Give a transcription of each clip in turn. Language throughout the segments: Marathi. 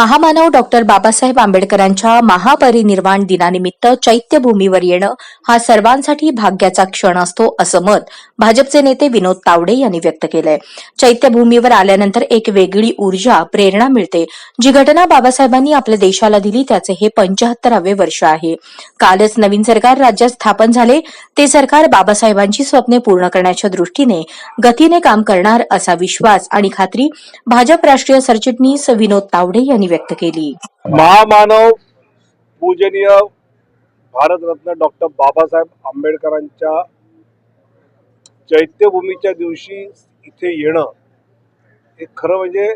महामानव डॉक्टर बाबासाहेब आंबेडकरांच्या महापरिनिर्वाण दिनानिमित्त चैत्यभूमीवर येणं हा सर्वांसाठी भाग्याचा क्षण असतो असं मत भाजपचे नेते विनोद तावडे यांनी व्यक्त केलंय. चैत्यभूमीवर आल्यानंतर एक वेगळी ऊर्जा प्रेरणा मिळते. जी घटना बाबासाहेबांनी आपल्या देशाला दिली त्याचे हे पंचाहत्तरावे वर्ष आहे. कालच नवीन सरकार राज्यात स्थापन झाले. ते सरकार बाबासाहेबांची स्वप्ने पूर्ण करण्याच्या दृष्टीने गतीने काम करणार असा विश्वास आणि खात्री भाजप राष्ट्रीय सरचिटणीस विनोद तावडे यांनी व्यक्त केली. महामानव पूजनीय भारतरत्न डॉक्टर बाबासाहेब आंबेडकरांच्या चैत्यभूमीच्या दिवशी इथे येणं हे खरं म्हणजे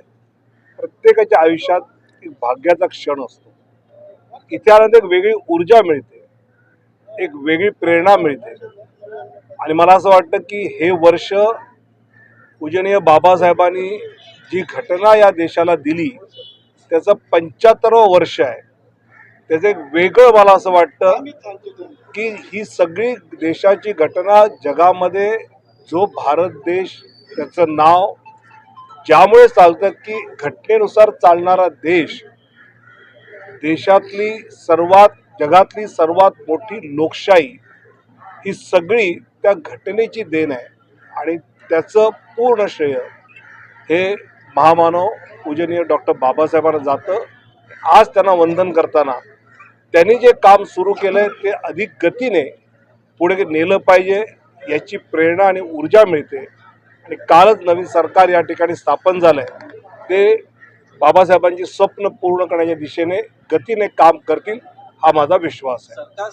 प्रत्येकाच्या आयुष्यात एक भाग्याचा क्षण असतो. इथे आल्यानंतर एक वेगळी ऊर्जा मिळते एक वेगळी प्रेरणा मिळते. आणि मला असं वाटतं की हे वर्ष पूजनीय बाबासाहेबांनी जी घटना या देशाला दिली त्याचं पंच्याहत्तरावं वर्ष आहे. त्याचं एक वेगळं मला असं वाटतं की ही सगळी देशाची घटना जगामध्ये जो भारत देश त्याचं नाव ज्यामुळे चालतं की घटनेनुसार चालणारा देश देशातली सर्वात जगातली सर्वात मोठी लोकशाही ही सगळी त्या घटनेची देण आहे. आणि त्याचं पूर्ण श्रेय हे महामानव पूजनीय डॉक्टर बाबासाहेबांना जातं. आज त्यांना वंदन करताना त्यांनी जे काम सुरू केलं आहे ते अधिक गतीने पुढे नेलं पाहिजे याची प्रेरणा आणि ऊर्जा मिळते. आणि कालच नवीन सरकार या ठिकाणी स्थापन झालं आहे ते बाबासाहेबांची स्वप्न पूर्ण करण्याच्या दिशेने गतीने काम करतील हा माझा विश्वास आहे.